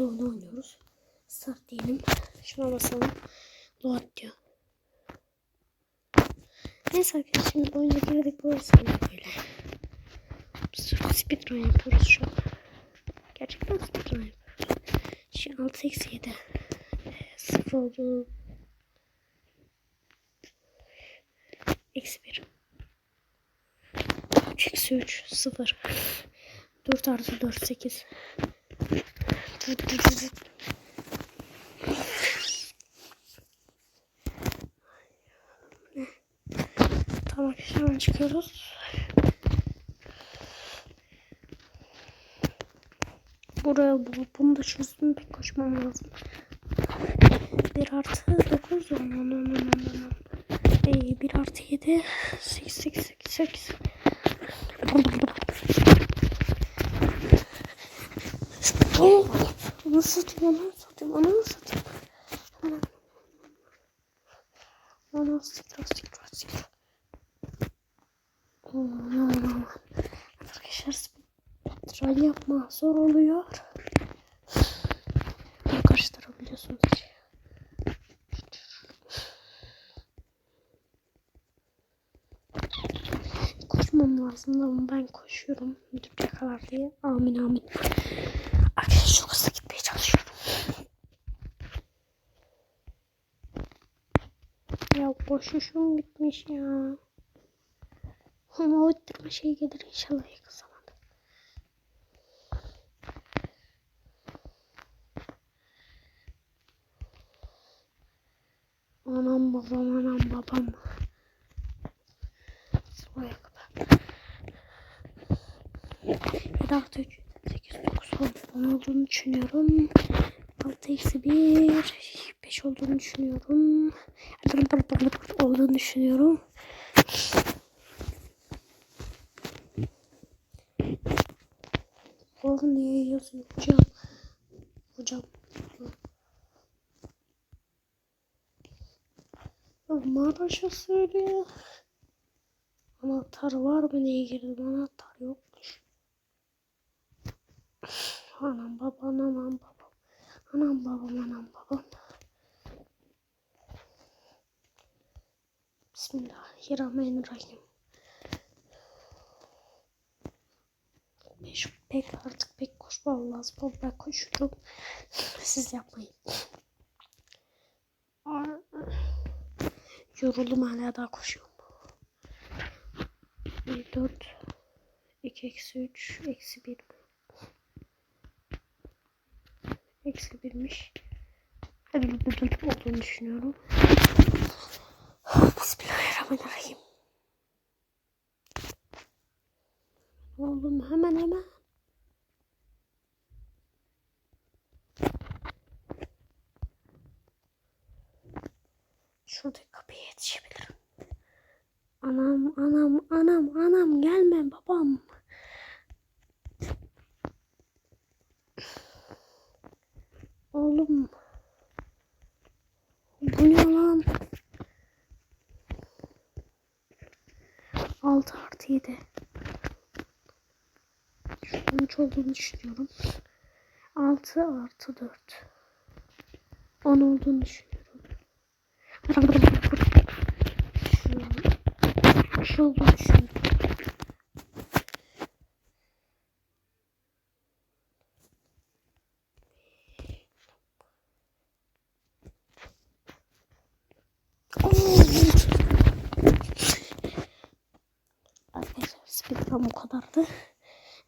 Normalde onu oynuyoruz. Start diyelim. Şuna basalım. Load diyor. Neyse arkadaşlar şimdi oyuna girdik. Burası böyle. Speedrun yapıyoruz şu an. Gerçekten speedrun yapıyoruz. Şimdi 6 eksi 7. 0 oldu. Eksi 1. 3 eksi 3. 0. 4 artı 4 8. Tamam hemen çıkıyoruz. Buraya bu, bunu da çözdüm pek koşmam lazım. 1 artı 9 10 10 10 10 10 10. 1 artı 7 8 8 8 8. Oh! Nasıl satayım onu satayım onu satayım. Hemen. Onu siktir siktir siktir. Arkadaşlar speedrun yapma zor oluyor. Bunu karıştırabiliyorsunuz. Koşmam lazım ama ben koşuyorum. Müdür yakalar diye. Amin amin. Arkadaşlar çok hızlı koşuşum bitmiş ya. Ama o şey gelir inşallah yakın zamanda. Anam babam anam babam. Buraya kadar. 7 artı 3 8 9 10 olduğunu düşünüyorum. 6 eksi 1 5 olduğunu düşünüyorum. olduğunu düşünüyorum. Oğlum niye yazıyor hocam? Hocam. Ya Maraş'a söylüyor. Anahtar var mı neye girdim? Anahtar yokmuş. Anam babam anam babam. Anam babam anam babam. Bismillahirrahmanirrahim. Beş, pek artık pek koşmam lazım. ama Ben koşuyorum. Siz yapmayın. Yoruldum hala daha koşuyorum. 4 2 eksi 3 eksi 1 eksi 1'miş. Hadi olduğunu düşünüyorum. Bismillahirrahmanirrahim. Oğlum hemen hemen. Şuradaki kapıya yetişebilirim. Anam anam anam anam gelme babam. Oğlum. Bu ne lan? 6 artı 7. Sonuç olduğunu düşünüyorum. 6 artı 4. 10 olduğunu düşünüyorum. Şu, şu olduğunu düşünüyorum. Speedrun bu kadardı.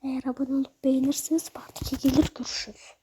Eğer abone olup beğenirseniz part 2 gelir görüşürüz.